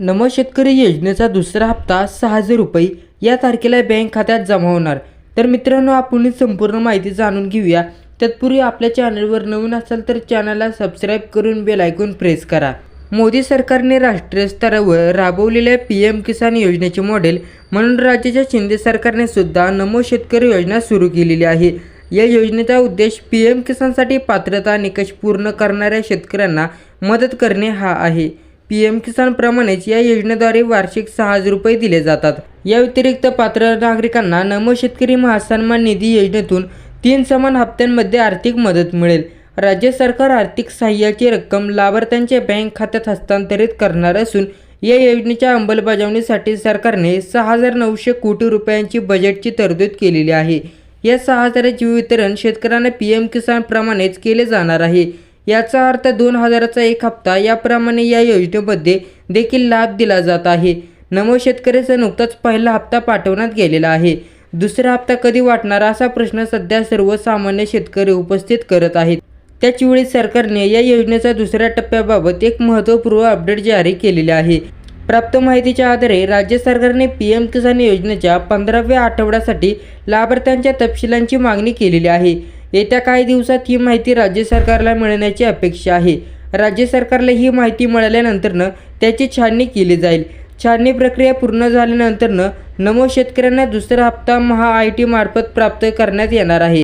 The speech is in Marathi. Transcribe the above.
नमो शेतकरी योजनेचा दुसरा हप्ता सहा हजार रुपये या तारखेला बँक खात्यात जमा होणार. तर मित्रांनो आपण ही संपूर्ण माहिती जाणून घेऊया. तत्पूर्वी आपल्या चॅनलवर नवीन असाल तर चॅनलला सबस्क्राईब करून बेल ऐकून प्रेस करा. मोदी सरकारने राष्ट्रीय स्तरावर राबवलेल्या पी एम किसान योजनेचे मॉडेल म्हणून राज्याच्या शिंदे सरकारने सुद्धा नमो शेतकरी योजना सुरू केलेली आहे. या योजनेचा उद्देश पी एम किसानसाठी पात्रता निकष पूर्ण करणाऱ्या शेतकऱ्यांना मदत करणे हा आहे. पी एम किसान प्रमाणेच या योजनेद्वारे वार्षिक सहा हजार रुपये दिले जातात. या व्यतिरिक्त पात्र नागरिकांना नमो शेतकरी महासन्मान निधी योजनेतून तीन समान हप्त्यांमध्ये आर्थिक मदत मिळेल. राज्य सरकार आर्थिक सहाय्याची रक्कम लाभार्थ्यांच्या बँक खात्यात हस्तांतरित करणार असून या योजनेच्या अंमलबजावणीसाठी सरकारने सहा हजार नऊशे कोटी रुपयांची बजेटची तरतूद केलेली आहे. या सहा हजाराचे वितरण शेतकऱ्यांना पी एम किसानप्रमाणेच केले जाणार आहे. याचा अर्थ दोन हजाराचा एक हप्ता याप्रमाणे या योजनेमध्ये देखील लाभ दिला जात आहे. नमो शेतकऱ्याचा नुकताच पहिला हप्ता पाठवण्यात गेलेला आहे. दुसरा हप्ता कधी वाटणार असा प्रश्न सध्या सर्वसामान्य शेतकरी उपस्थित करत आहेत. त्याचवेळी सरकारने या योजनेच्या दुसऱ्या टप्प्याबाबत एक महत्त्वपूर्ण अपडेट जारी केलेले आहे. प्राप्त माहितीच्या आधारे राज्य सरकारने पी एम किसान योजनेच्या पंधराव्या आठवड्यासाठी लाभार्थ्यांच्या तपशिलांची मागणी केलेली आहे. येत्या काही दिवसात ही माहिती राज्य सरकारला मिळण्याची अपेक्षा आहे. राज्य सरकारला ही माहिती मिळाल्यानंतरनं त्याची छाननी केली जाईल. छाननी प्रक्रिया पूर्ण झाल्यानंतरनं नमो शेतकऱ्यांना दुसरा हप्ता महा आय टी मार्फत प्राप्त करण्यात येणार आहे.